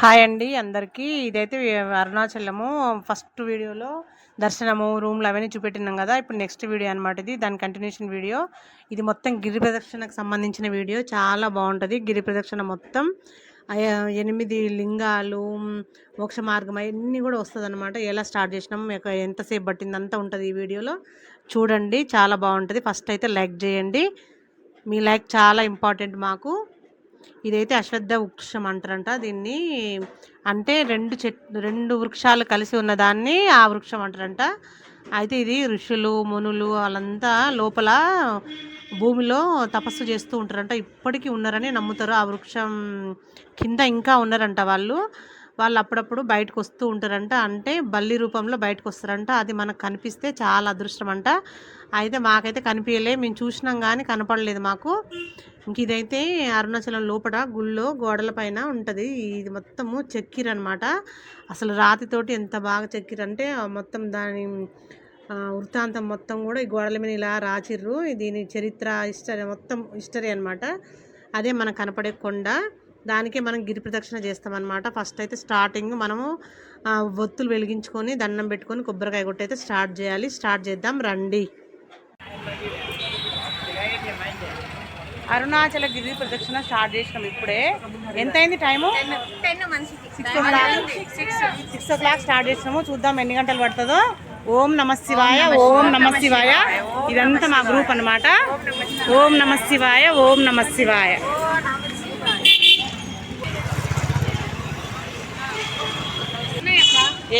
Hi అండి అందరికీ. ఇదైతే అరుణాచలము. ఫస్ట్ వీడియోలో దర్శనము రూమ్లు అవన్నీ చూపెట్టినాం కదా. ఇప్పుడు నెక్స్ట్ వీడియో అనమాట ఇది. దాని కంటిన్యూషన్ వీడియో. ఇది మొత్తం గిరి ప్రదక్షిణకు సంబంధించిన వీడియో. చాలా బాగుంటుంది. గిరి ప్రదక్షిణ మొత్తం. ఎనిమిది లింగాలు మోక్ష మార్గం అవన్నీ కూడా వస్తుంది అనమాట ఎలా స్టార్ట్ చేసినాం ఎంతసేపు పట్టింది అంతా ఉంటుంది ఈ వీడియోలో. చూడండి చాలా బాగుంటుంది. ఫస్ట్ అయితే లైక్ చేయండి. మీ లైక్ చాలా ఇంపార్టెంట్ మాకు. ఇదైతే అశ్వద్ధ వృక్షం అంటారంట. దీన్ని అంటే రెండు చెట్ రెండు వృక్షాలు కలిసి ఉన్నదాన్ని ఆ వృక్షం అంటారంట. అయితే ఇది ఋషులు మునులు వాళ్ళంతా లోపల భూమిలో తపస్సు చేస్తూ ఉంటారంట. ఇప్పటికీ ఉన్నారని నమ్ముతారు. ఆ వృక్షం కింద ఇంకా ఉన్నారంట వాళ్ళు. వాళ్ళు అప్పుడప్పుడు బయటకు వస్తూ ఉంటారంట. అంటే బల్లి రూపంలో బయటకు వస్తారంట. అది మనకు కనిపిస్తే చాలా అదృష్టం అంట. అయితే మాకైతే కనిపించలే మేము చూసినాం కానీ కనపడలేదు మాకు. ఇంక ఇదైతే అరుణాచలం లోపల గుళ్ళో గోడల పైన ఉంటుంది. ఇది మొత్తము చెక్కిరనమాట అసలు రాతితోటి ఎంత బాగా చెక్కిరంటే అంటే మొత్తం దాని వృత్తాంతం మొత్తం కూడా ఈ గోడల మీద ఇలా రాచిర్రు దీని చరిత్ర హిస్టరీ మొత్తం హిస్టరీ అనమాట అదే మనకు కనపడే కొండ. దానికే మనం గిరి ప్రదక్షిణ చేస్తామన్నమాట ఫస్ట్ అయితే స్టార్టింగ్ మనము ఒత్తులు వెలిగించుకొని దండం పెట్టుకొని కొబ్బరికాయ కొట్టి అయితే స్టార్ట్ చేయాలి. స్టార్ట్ చేద్దాం. రండి. అరుణాచల గిరి ప్రదక్షిణ స్టార్ట్ చేసినాం ఇప్పుడే. ఎంత అయింది time six o'clock. Six o'clock. Start చేసినాము. చూద్దాం ఎన్ని గంటలు పడుతుందో. ఓం నమ శివాయ ఓం నమ శివాయ. ఇదంతా మా గ్రూప్ అన్నమాట. ఓం నమ శివాయ ఓం నమ శివాయ.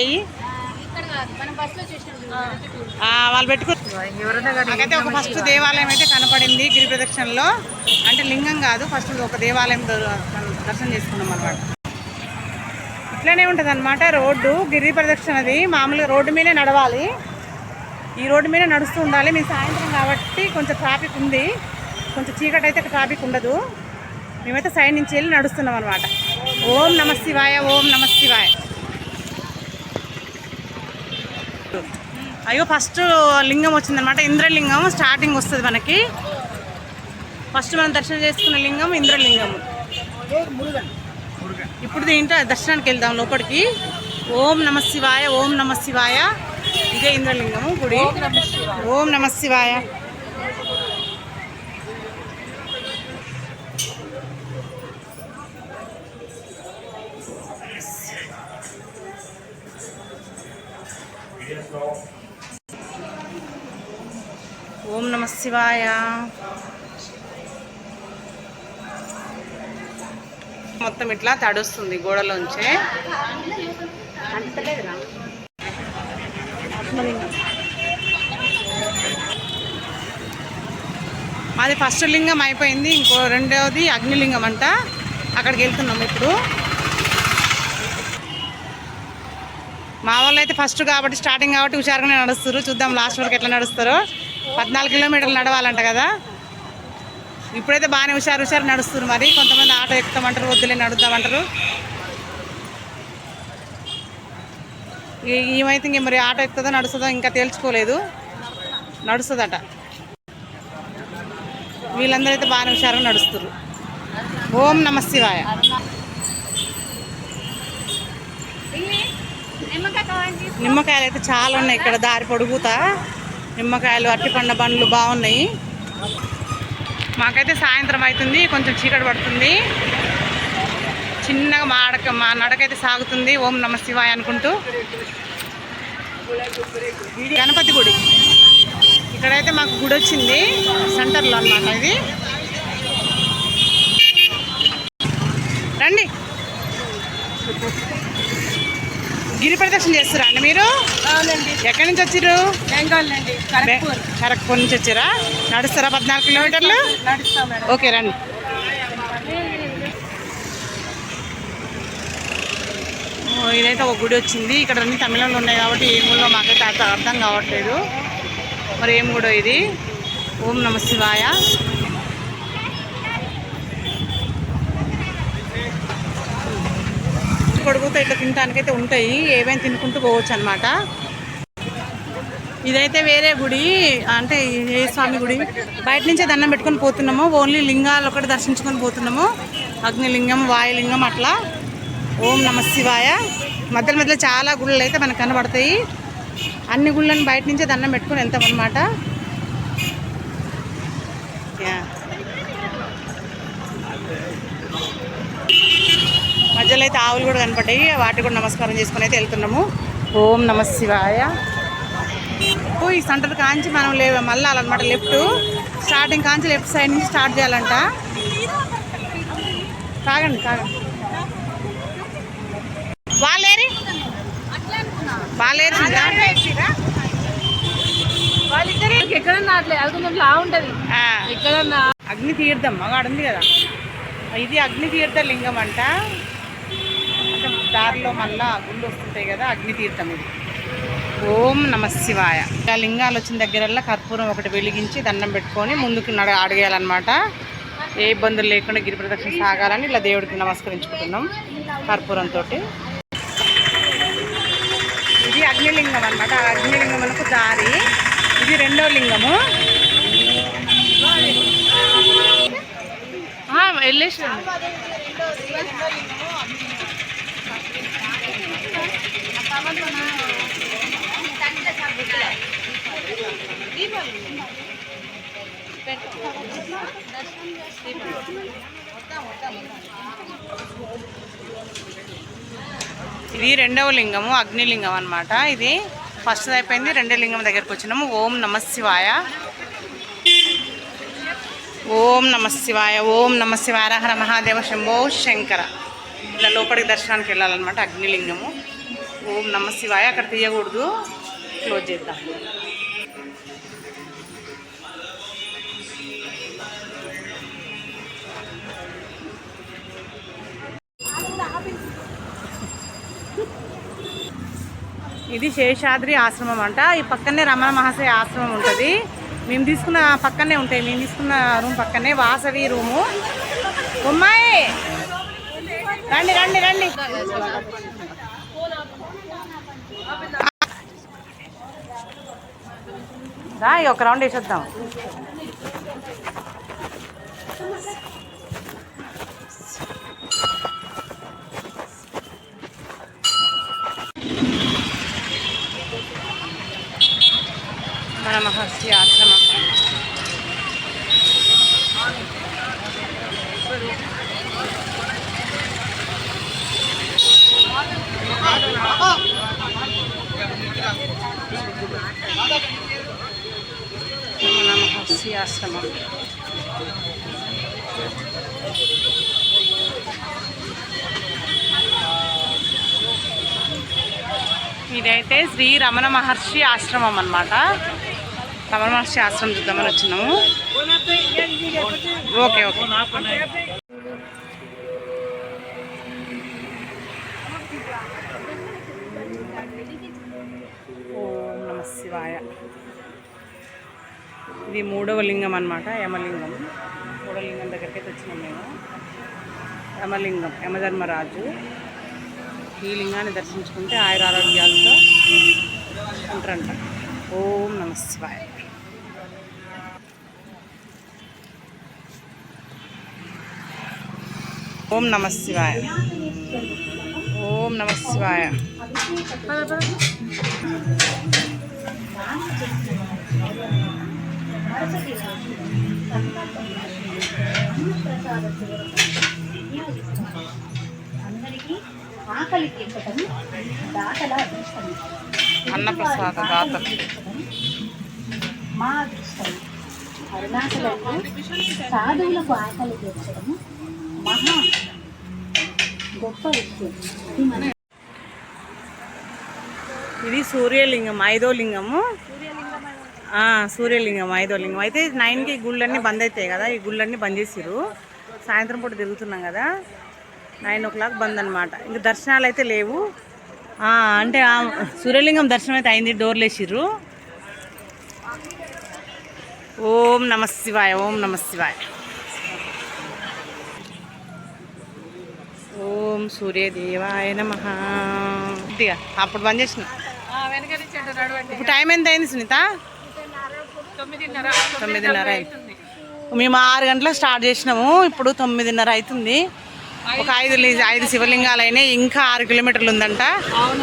ఏయి. వాళ్ళు పెట్టుకో నాకైతే ఒక ఫస్ట్ దేవాలయం అయితే కనపడింది గిరి ప్రదక్షిణలో. అంటే లింగం కాదు ఫస్ట్ ఒక దేవాలయం దర్శనం చేసుకున్నాం అనమాట ఇట్లానే ఉంటుంది అనమాట రోడ్డు గిరి ప్రదక్షిణది మామూలుగా రోడ్డు మీదే నడవాలి. ఈ రోడ్డు మీద నడుస్తూ ఉండాలి. మేము సాయంత్రం కాబట్టి కొంచెం ట్రాఫిక్ ఉంది. కొంచెం చీకటి అయితే ట్రాఫిక్ ఉండదు. మేమైతే సైడ్ నుంచి వెళ్ళి నడుస్తున్నాం అనమాట ఓం నమ శివాయ ఓం నమ శివాయ. అయ్యో ఫస్ట్ లింగం వచ్చిందనమాట ఇంద్రలింగం స్టార్టింగ్ వస్తుంది మనకి. ఫస్ట్ మనం దర్శనం చేసుకున్న లింగం ఇంద్రలింగం. ఇప్పుడు దీంట్లో దర్శనానికి వెళ్దాం లోపలికి. ఓం నమ శివాయ ఓం నమ శివాయ. ఇదే ఇంద్రలింగము గుడి. ఓం నమ శివాయ. శివాయ. మొత్తం ఇట్లా తడుస్తుంది గోడలోంచే. మాది ఫస్ట్ లింగం అయిపోయింది ఇంకో రెండవది అగ్నిలింగం అంట. అక్కడికి వెళ్తున్నాం ఇప్పుడు. మా వాళ్ళు అయితే ఫస్ట్ కాబట్టి స్టార్టింగ్ కాబట్టి హుషారుగానే నడుస్తారు చూద్దాం లాస్ట్ వరకు ఎట్లా నడుస్తారో. పద్నాలుగు కిలోమీటర్లు నడవాలంట కదా. ఇప్పుడైతే బాగానే హుషారు హుషారు నడుస్తారు మరి. కొంతమంది ఆటో ఎక్కుతామంటారు వద్దులే నడుద్దామంటారు. ఈమైతే ఇంక మరి ఆటో ఎక్కుతుందో నడుస్తుందో ఇంకా తేల్చుకోలేదు. నడుస్తుందట. వీళ్ళందరూ అయితే బాగానే హుషారుగా నడుస్తారు ఓం నమ శివాయ. నిమ్మకాయలు అయితే చాలా ఉన్నాయి ఇక్కడ దారి పొడుగుతా. నిమ్మకాయలు అట్టిపండ బండ్లు బాగున్నాయి. మాకైతే సాయంత్రం అవుతుంది కొంచెం చీకటి పడుతుంది. చిన్నగా మా అడక మా నడకైతే సాగుతుంది ఓం నమ శివాయ అనుకుంటూ. గణపతి గుడి. ఇక్కడైతే మాకు గుడి వచ్చింది సెంటర్లో అన్నమాట ఇది. రండి. గిరి ప్రదక్షిణ చేస్తారా అండి మీరు? అవునండి. ఎక్కడి నుంచి వచ్చిర్రు? బెంగాల్ అండి ఖరగ్పూర్ ఖరగ్పూర్ నుంచి వచ్చారా? నడుస్తారా పద్నాలుగు కిలోమీటర్లు? నడుస్తాం ఓకే రండి. ఇదైతే ఒక గుడి వచ్చింది. ఇక్కడ అన్ని తమిళంలో ఉన్నాయి కాబట్టి ఏం గుడిలో మాకైతే అర్థం అర్థం కావట్లేదు. మరి ఏం గుడో ఇది? ఓం నమ శివాయ. పొడుగుతో ఇట్లా తినడానికైతే ఉంటాయి. ఏవైనా తినుకుంటూ పోవచ్చు అనమాట ఇదైతే వేరే గుడి. అంటే ఏ స్వామి గుడి. బయట నుంచే దండం పెట్టుకొని పోతున్నాము. ఓన్లీ లింగాలు ఒకటి దర్శించుకొని పోతున్నాము. అగ్నిలింగం వాయులింగం అట్లా. ఓం నమ శివాయ. మధ్యలో మధ్యలో చాలా గుళ్ళు అయితే మనకు కనబడతాయి. అన్ని గుళ్ళని బయట నుంచే దండం పెట్టుకొని వెళ్తాం అనమాట మధ్యలో అయితే ఆవులు కూడా కనపడ్డాయి. వాటి కూడా నమస్కారం చేసుకొని అయితే వెళ్తున్నాము. ఓం నమ శివాయ. ఓ ఈ సెంటర్ కాంచి మనం లే మళ్ళీ అనమాట లెఫ్ట్. స్టార్టింగ్ కాంచి లెఫ్ట్ సైడ్ నుంచి స్టార్ట్ చేయాలంట. కాగండి కాగండి. వాళ్ళేరి వాళ్ళేరి? వాళ్ళిద్దరే ఎక్కడన్నా అట్లే అది కొంచెం లా ఉంటది. ఆ, ఎక్కడన్నా అగ్ని తీర్థం ఉంది కదా. ఇది అగ్ని తీర్థ లింగం అంటే. దారిలో మళ్ళా గుళ్ళు వస్తుంటాయి కదా అగ్నితీర్థం ఇది. ఓం నమ శివాయ. ఆ లింగాలు వచ్చిన దగ్గరల్లా కర్పూరం ఒకటి వెలిగించి దండం పెట్టుకొని ముందుకు నడ అడగేయాలన్నమాట. ఏ ఇబ్బందులు లేకుండా గిరి ప్రదక్షిణ సాగాలని ఇలా దేవుడికి నమస్కరించుకుంటున్నాం కర్పూరంతో ఇది అగ్నిలింగం అనమాట అగ్నిలింగం మనకు దారి. ఇది రెండో లింగము. వెళ్ళేసి ఇది రెండవ లింగము అగ్నిలింగం అనమాట ఇది ఫస్ట్ అయిపోయింది రెండో లింగం దగ్గరకు వచ్చినాము. ఓం నమ శివాయ. ఓం నమ శివాయ ఓం నమ శివాయ హర మహాదేవ శంభో శంకర. ఇలా లోపలికి దర్శనానికి వెళ్ళాలన్నమాట అగ్నిలింగము. ఓం నమ శివాయ. అక్కడ తీయకూడదు. క్లోజ్ చేద్దాం. ఇది శేషాద్రి ఆశ్రమం అంట. ఈ పక్కనే రమణ మహాశయ ఆశ్రమం ఉంటుంది. మేము తీసుకున్న పక్కనే ఉంటాయి. మేము తీసుకున్న రూమ్ పక్కనే వాసవి రూము. అమ్మాయి రండి రండి రండి. రా ఒక రౌండ్ వేసేద్దాం. మన మహర్షి ఆశ్రమం. మహర్షి ఆశ్రమం ఇదైతే శ్రీ రమణ మహర్షి ఆశ్రమం అన్నమాట. రమణ మహర్షి ఆశ్రమం చూద్దామని వచ్చినాము. Okay okay. ఇది మూడవ లింగం అనమాట యమలింగం. మూడవ లింగం దగ్గరికి అయితే వచ్చినాం మేము. యమలింగం యమధర్మరాజు. ఈ లింగాన్ని దర్శించుకుంటే ఆయుర ఆరోగ్యాలతో ఉంటారంట. ఓం నమస్వాయ ఓం నమ శివాయ. ఓం నమ శివాయ. అందరికీ ఆకలి తీర్చటం దాతల అదృష్టం. అన్నప్రసాద దాత మా అదృష్టం. అరుణాచలంలో సాధువులకు ఆకలి తీర్చడం మహా గొప్ప విషయం. ఇది సూర్యలింగం ఐదో లింగము. ఆ, సూర్యలింగం ఐదో లింగం అయితే నైన్కి గుళ్ళన్నీ బంద్ అవుతాయి కదా ఈ గుళ్ళన్నీ బంద్ చేసిర్రు. సాయంత్రం పూట తిరుగుతున్నాం కదా నైన్ ఓ క్లాక్ బంద్ అనమాట ఇంకా దర్శనాలు అయితే లేవు. అంటే సూర్యలింగం దర్శనం అయితే అయింది డోర్లు వేసిర్రు. ఓం నమ శివాయ ఓం నమ శివాయ. ఓం సూర్యదేవాయ నమ. అప్పుడు బంద్ చేసిన. ఇప్పుడు టైం ఎంత అయింది సునీత? తొమ్మిదిన్నర మేము ఆరు గంటలకు స్టార్ట్ చేసినాము ఇప్పుడు తొమ్మిదిన్నర అవుతుంది. ఒక ఐదు ఐదు శివలింగాలు అయినాయి ఇంకా ఆరు కిలోమీటర్లు ఉందంట.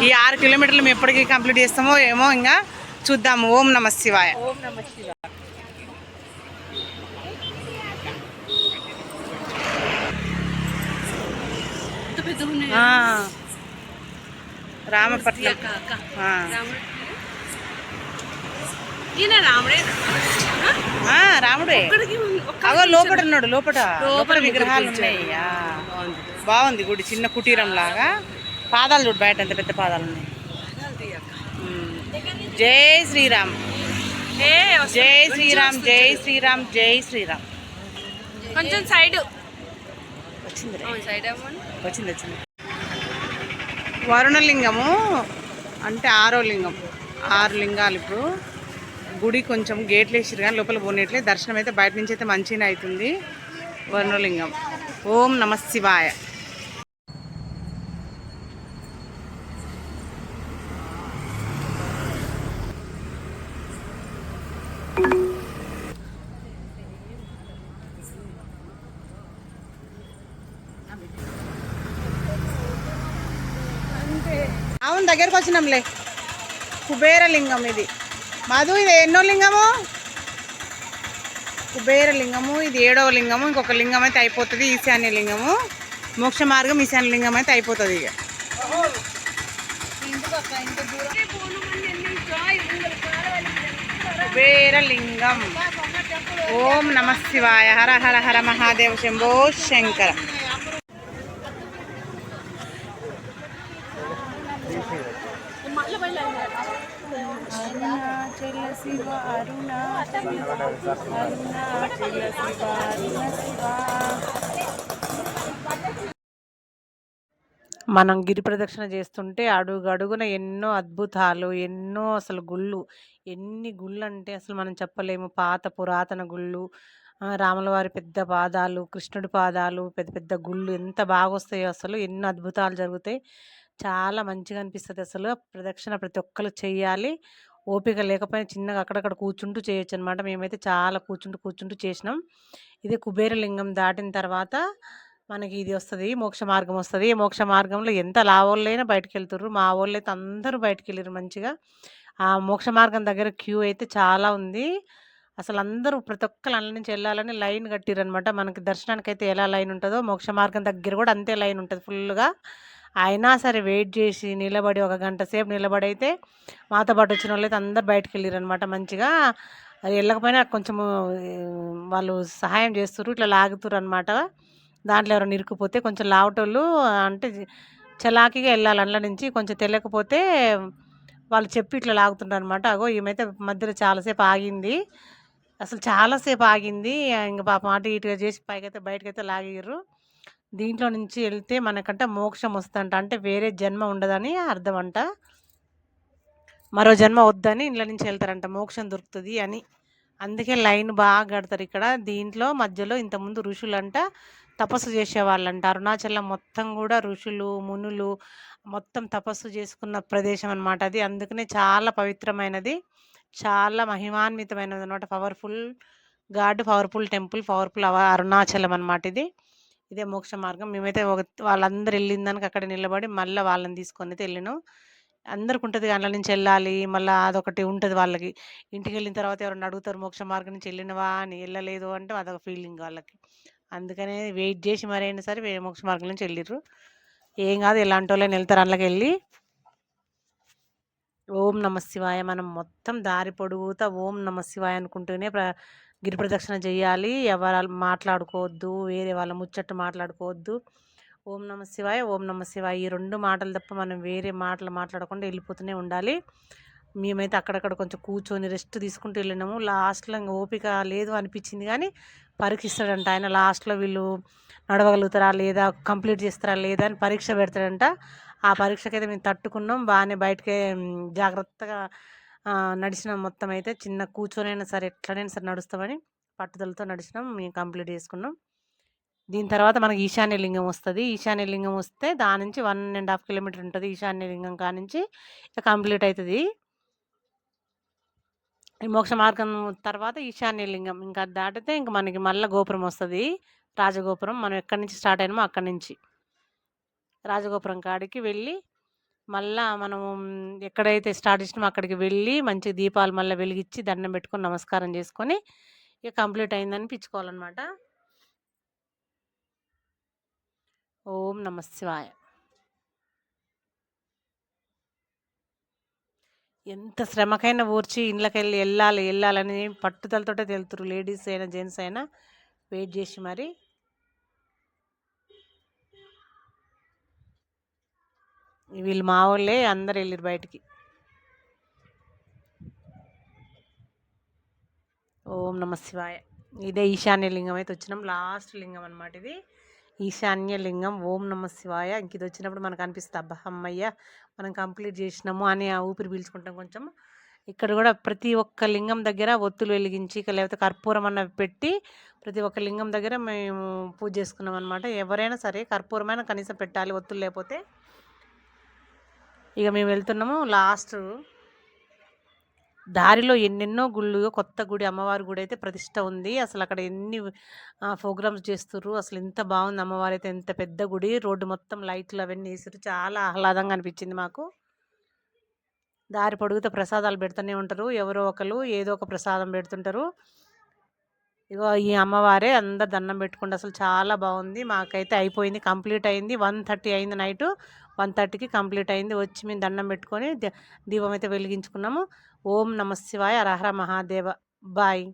ఈ ఆరు కిలోమీటర్లు మేము ఎప్పటికీ కంప్లీట్ చేస్తామో ఏమో ఇంకా చూద్దాము. ఓం నమ శివాయ. రామపట్నం. రాముడే? అగో లోపల ఉన్నాడు లోపల లోపల విగ్రహాలు ఉన్నాయి. ఆ. బాగుంది. గుడి చిన్న కుటీరం లాగా. పాదాలు చూడు బయట ఎంత పెద్ద పాదాలు ఉన్నాయి. జై శ్రీరామ్. జై శ్రీరామ్ జై శ్రీరామ్ జై శ్రీరామ్. కొంచెం సైడ్. వచ్చింది వచ్చింది వచ్చింది. వరుణలింగము అంటే ఆరో లింగం. ఆరు లింగాలు ఇప్పుడు. గుడి కొంచెం గేట్లు వేసిరు కానీ లోపల పోనీట్లే దర్శనం అయితే బయట నుంచి అయితే మంచిగా అవుతుంది. వర్ణలింగం. ఓం నమ శివాయ. అవును దగ్గరకు వచ్చినాంలే. కుబేర లింగం ఇది. మధు ఇది ఎన్నో లింగము? కుబేర లింగము ఇది ఏడవ లింగము ఇంకొక లింగం అయితే అయిపోతుంది ఈశాన్య లింగము. మోక్ష మార్గం ఈశాన్య లింగం అయితే అయిపోతుంది ఇక. కుబేర లింగం. ఓం నమ శివాయ. హర హర హర మహాదేవ శంభో శంకర. అరుణాచల శివ శివ అరుణ శివ మనం గిరి ప్రదక్షిణ చేస్తుంటే అడుగడుగున ఎన్నో అద్భుతాలు ఎన్నో అసలు గుళ్ళు ఎన్ని గుళ్ళు అంటే అసలు మనం చెప్పలేము. పాత పురాతన గుళ్ళు రాములవారి పెద్ద పాదాలు కృష్ణుడి పాదాలు పెద్ద పెద్ద గుళ్ళు ఎంత బాగా వస్తాయో అసలు ఎన్నో అద్భుతాలు జరుగుతాయి. చాలా మంచిగా అనిపిస్తుంది అసలు ప్రదక్షిణ ప్రతి ఒక్కరు చేయాలి. ఓపిక లేకపోయినా చిన్నగా అక్కడక్కడ కూర్చుంటూ చేయొచ్చు అనమాట మేమైతే చాలా కూర్చుంటూ కూర్చుంటూ చేసినాం. ఇదే కుబేరలింగం దాటిన తర్వాత మనకి ఇది వస్తుంది మోక్ష మార్గం వస్తుంది. ఈ మోక్ష మార్గంలో ఎంత లావోళ్ళైనా బయటకు వెళ్తుర్రు మా వాళ్ళు అయితే అందరూ బయటకు వెళ్ళారు మంచిగా. ఆ మోక్ష మార్గం దగ్గర క్యూ అయితే చాలా ఉంది. అసలు అందరూ ప్రతి ఒక్కరు అల్ల నుంచి వెళ్ళాలని లైన్ కట్టిరనమాట మనకి దర్శనానికి అయితే ఎలా లైన్ ఉంటుందో మోక్ష మార్గం దగ్గర కూడా అంతే లైన్ ఉంటుంది ఫుల్గా అయినా సరే వెయిట్ చేసి నిలబడి ఒక గంట సేపు నిలబడి అయితే మాతో పాటు వచ్చిన వాళ్ళు అయితే అందరు బయటకు వెళ్ళారు అనమాట మంచిగా. అది వెళ్ళకపోయినా కొంచెము వాళ్ళు సహాయం చేస్తారు ఇట్లా లాగుతారు అనమాట దాంట్లో ఎవరైనా ఇరుక్కుపోతే కొంచెం లావటోళ్ళు అంటే చలాకీగా వెళ్ళాలి అందులో నుంచి కొంచెం తెలియకపోతే వాళ్ళు చెప్పి ఇట్లా లాగుతుంటారు అనమాట అగో ఈమెతే మధ్యలో చాలాసేపు ఆగింది. అసలు చాలాసేపు ఆగింది. ఇంకా పాపం అటు ఇటుగా చేసి పైకైతే బయటకైతే లాగిర్రు దీంట్లో నుంచి వెళ్తే మనకంట మోక్షం వస్తుందంట. అంటే వేరే జన్మ ఉండదని అర్థం అంట మరో జన్మ వద్దని ఇంట్లో నుంచి వెళ్తారంట. మోక్షం దొరుకుతుంది అని. అందుకే లైన్ బాగా కడతారు ఇక్కడ. దీంట్లో మధ్యలో ఇంతకుముందు ఋషులంట తపస్సు చేసేవాళ్ళంట. అరుణాచలం మొత్తం కూడా ఋషులు మునులు మొత్తం తపస్సు చేసుకున్న ప్రదేశం అనమాట అది. అందుకనే చాలా పవిత్రమైనది. చాలా మహిమాన్వితమైనది అనమాట powerful god powerful temple powerful Arunachalam అనమాట ఇది. ఇదే మోక్ష మార్గం. మేమైతే ఒక వాళ్ళందరూ వెళ్ళిన దానికి అక్కడ నిలబడి మళ్ళీ వాళ్ళని తీసుకొని అయితే వెళ్ళినాం అందరికి ఉంటుంది అందులో నుంచి వెళ్ళాలి మళ్ళీ అదొకటి ఉంటుంది వాళ్ళకి. ఇంటికి వెళ్ళిన తర్వాత ఎవరైనా అడుగుతారు మోక్ష మార్గం నుంచి వెళ్ళినవా అని వెళ్ళలేదు అంటే అదొక ఫీలింగ్ వాళ్ళకి. అందుకనే వెయిట్ చేసి మరైనా సరే మోక్ష మార్గం నుంచి వెళ్ళిర్రు ఏం కాదు ఎలాంటి వాళ్ళని వెళ్తారు అందులోకి వెళ్ళి ఓం నమ శివాయ. మనం మొత్తం దారి పొడుగుతా ఓం నమ శివాయ అనుకుంటూనే ప్ర గిరి ప్రదక్షిణ చేయాలి ఎవరు మాట్లాడుకోవద్దు వేరే వాళ్ళ ముచ్చట్టు మాట్లాడుకోవద్దు. ఓం నమ శివాయ ఓం నమ శివాయ. ఈ రెండు మాటలు తప్ప మనం వేరే మాటలు మాట్లాడకుండా వెళ్ళిపోతూనే ఉండాలి. మేమైతే అక్కడక్కడ కొంచెం కూర్చొని రెస్ట్ తీసుకుంటూ వెళ్ళినాము. లాస్ట్లో ఇంకా ఓపిక లేదు అనిపించింది కానీ పరీక్షిస్తాడంట ఆయన. లాస్ట్లో వీళ్ళు నడవగలుగుతారా లేదా కంప్లీట్ చేస్తారా లేదా అని పరీక్ష పెడతాడంట. ఆ పరీక్షకైతే మేము తట్టుకున్నాం. బాగానే బయటకే జాగ్రత్తగా నడిచినాం మొత్తం అయితే చిన్న కూర్చొనైనా సరే ఎట్లనైనా సరే నడుస్తామని పట్టుదలతో నడిచినాం. మేము కంప్లీట్ చేసుకున్నాం. దీని తర్వాత మనకి ఈశాన్య లింగం వస్తుంది. ఈశాన్య లింగం వస్తే దాని నుంచి వన్ అండ్ హాఫ్ కిలోమీటర్ ఉంటుంది. ఈశాన్య లింగం కానించి ఇక కంప్లీట్ అవుతుంది ఈ మోక్ష మార్గం తర్వాత ఈశాన్య లింగం ఇంకా అది దాటితే ఇంక మనకి మళ్ళీ గోపురం వస్తుంది. రాజగోపురం. మనం ఎక్కడి నుంచి స్టార్ట్ అయినామో అక్కడి నుంచి రాజగోపురం కాడికి వెళ్ళి మళ్ళా మనం ఎక్కడైతే స్టార్ట్ చేసినామో అక్కడికి వెళ్ళి మంచి దీపాలు మళ్ళీ వెలిగించి దండం పెట్టుకొని నమస్కారం చేసుకొని ఇక కంప్లీట్ అయిందని పిచ్చుకోవాలన్నమాట. ఓం నమ శివాయ. ఎంత శ్రమకైనా ఊర్చి ఇండ్లకెళ్ళి వెళ్ళాలి వెళ్ళాలని పట్టుదలతోటే తెలుతురు లేడీస్ అయినా జెంట్స్ అయినా వెయిట్ చేసి మరి వీళ్ళు మా వాళ్ళే అందరు వెళ్ళారు బయటికి. ఓం నమ శివాయ. ఇదే ఈశాన్య లింగం అయితే వచ్చినాం. లాస్ట్ లింగం అనమాట ఇది. ఈశాన్య లింగం. ఓం నమ శివాయ. ఇంక ఇది వచ్చినప్పుడు మనకు అనిపిస్తుంది అబ్బా అమ్మయ్య మనం కంప్లీట్ చేసినాము అని ఆ ఊపిరి పీల్చుకుంటాం కొంచెం. ఇక్కడ కూడా ప్రతి ఒక్క లింగం దగ్గర ఒత్తులు వెలిగించి లేకపోతే కర్పూరం అన్న పెట్టి ప్రతి ఒక్క లింగం దగ్గర మేము పూజ చేసుకున్నాం అనమాట ఎవరైనా సరే కర్పూరమైనా కనీసం పెట్టాలి ఒత్తులు లేకపోతే. ఇక మేము వెళ్తున్నాము. లాస్ట్ దారిలో ఎన్నెన్నో గుళ్ళు కొత్త గుడి అమ్మవారి గుడి అయితే ప్రతిష్ట ఉంది. అసలు అక్కడ ఎన్ని ప్రోగ్రామ్స్ చేస్తుర్రు. అసలు ఎంత బాగుంది అమ్మవారి అయితే ఎంత పెద్ద గుడి. రోడ్డు మొత్తం లైట్లు అవన్నీ వేసారు చాలా ఆహ్లాదంగా అనిపించింది మాకు. దారి పొడుగుతో ప్రసాదాలు పెడుతూనే ఉంటారు. ఎవరో ఒకరు ఏదో ఒక ప్రసాదం పెడుతుంటారు. ఇగో ఈ అమ్మవారే అందరు దండం పెట్టుకుంటే అసలు చాలా బాగుంది. మాకైతే అయిపోయింది కంప్లీట్ అయింది. వన్ థర్టీ అయింది నైట్. వన్ థర్టీకి కంప్లీట్ అయింది. వచ్చి మేము దండం పెట్టుకొని దీపం అయితే వెలిగించుకున్నాము. ఓం నమ శివాయ అరహర మహాదేవ. బాయ్.